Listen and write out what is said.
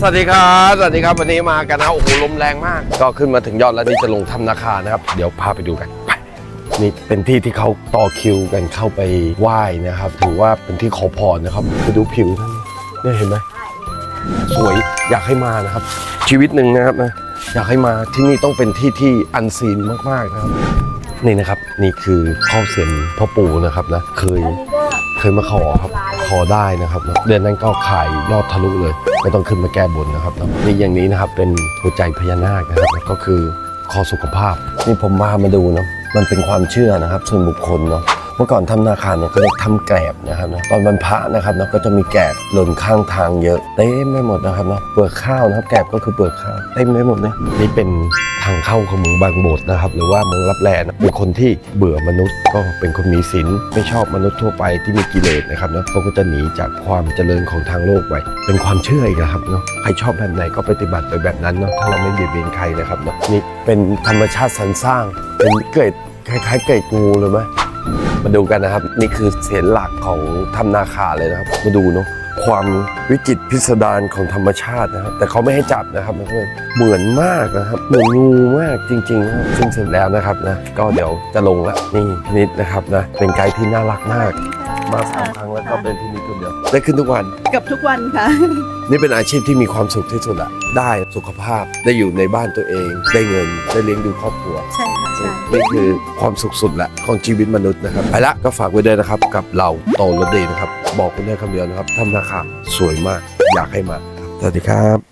สวัสดีครับ สวัสดีครับ วันนี้มากันนะ โอ้โห ลมแรงมาก ก็ขึ้นมาถึงยอดแล้วนี่จะลงถ้ำนาคานะครับ เดี๋ยวพาไปดูกัน ไป นี่เป็นที่ที่เขาต่อคิวกันเข้าไปไหว้นะครับ ถือว่าเป็นที่ขอพรนะครับ ไปดูผิวท่านเนี่ยเห็นไหม สวย อยากให้มานะครับ ชีวิตหนึ่งนะครับนะ อยากให้มาที่นี่ต้องเป็นที่ที่อันซีนมากๆนะครับ นี่นะครับ นี่คือข้อเสียนพ่อปู่นะครับนะ เคย เคยมาขอครับ อได้นะครับ เดือนนั้นก็ขายยอดทะลุเลย ไม่ต้องขึ้นมาแก้บนนะครับนี่อย่างนี้นะครับเป็นหัวใจพญานาคนะครับก็คือคอสุขภาพ นี่ผมมามาดูนะมันเป็นความเชื่อนะครับ ส่วนบุคคลเนาะ เมื่อก่อนทำนาคารเนี่ยเขาเรียกทำแกลบนะครับนะตอนบรรพะนะครับเนาะก็จะมีแกลบหล่นข้างทางเยอะเต็มไปหมดนะครับเนาะเปลือกข้าวนะครับแกลบก็คือเปลือกข้าวเต็มไปหมดเนี่ยนี่เป็นทางเข้าของเมืองบางบดนะครับหรือว่าเมืองรับแลนะเป็นคนที่เบื่อมนุษย์ก็เป็นคนมีศีลไม่ชอบมนุษย์ทั่วไปที่มีกิเลสนะครับเนาะเขาก็จะหนีจากความเจริญของทางโลกไปเป็นความเชื่ออีกนะครับเนาะใครชอบแบบไหนก็ปฏิบัติไปแบบนั้นเนาะถ้าเราไม่เบียดเบียนใครนะครับเนาะนี่เป็นธรรมชาติสรรสร้างเป็นเกล็ดคล้ายๆเกล็ดงูเลยไหม มาดูกันนะครับ นี่คือเสียนหลักของทำนาคาเลยนะครับ มาดูเนาะความวิจิตพิสดารของธรรมชาตินะครับแต่เขาไม่ให้จับนะครับเพื่อนเหมือนมากนะครับเหมือนงูมากจริงๆนะครับซึ่งเสร็จแล้วนะครับนะก็เดี๋ยวจะลงละนี่นิดนะครับนะเป็นไกด์ที่น่ารักมากมาสามครั้งแล้วก็เป็นพินิดคนเดียวได้ขึ้นทุกวัน เกับทุกวันค่ะ นี่เป็นอาชีพที่มีความสุขที่สุดอะได้สุขภาพได้อยู่ในบ้านตัวเอง ได้เงินได้เลี้ยงดูครอบครัว ใช่ค่ะใช่นี่คือความสุขสุดแหละของชีวิตมนุษย์นะครับไปละก็ฝากไว้ด้วยนะครับ กับเราโตรถดีนะครับ บอกคุณได้คำเดียวนะครับทำนาคาสวยมากอยากให้มาครับสวัสดีครับ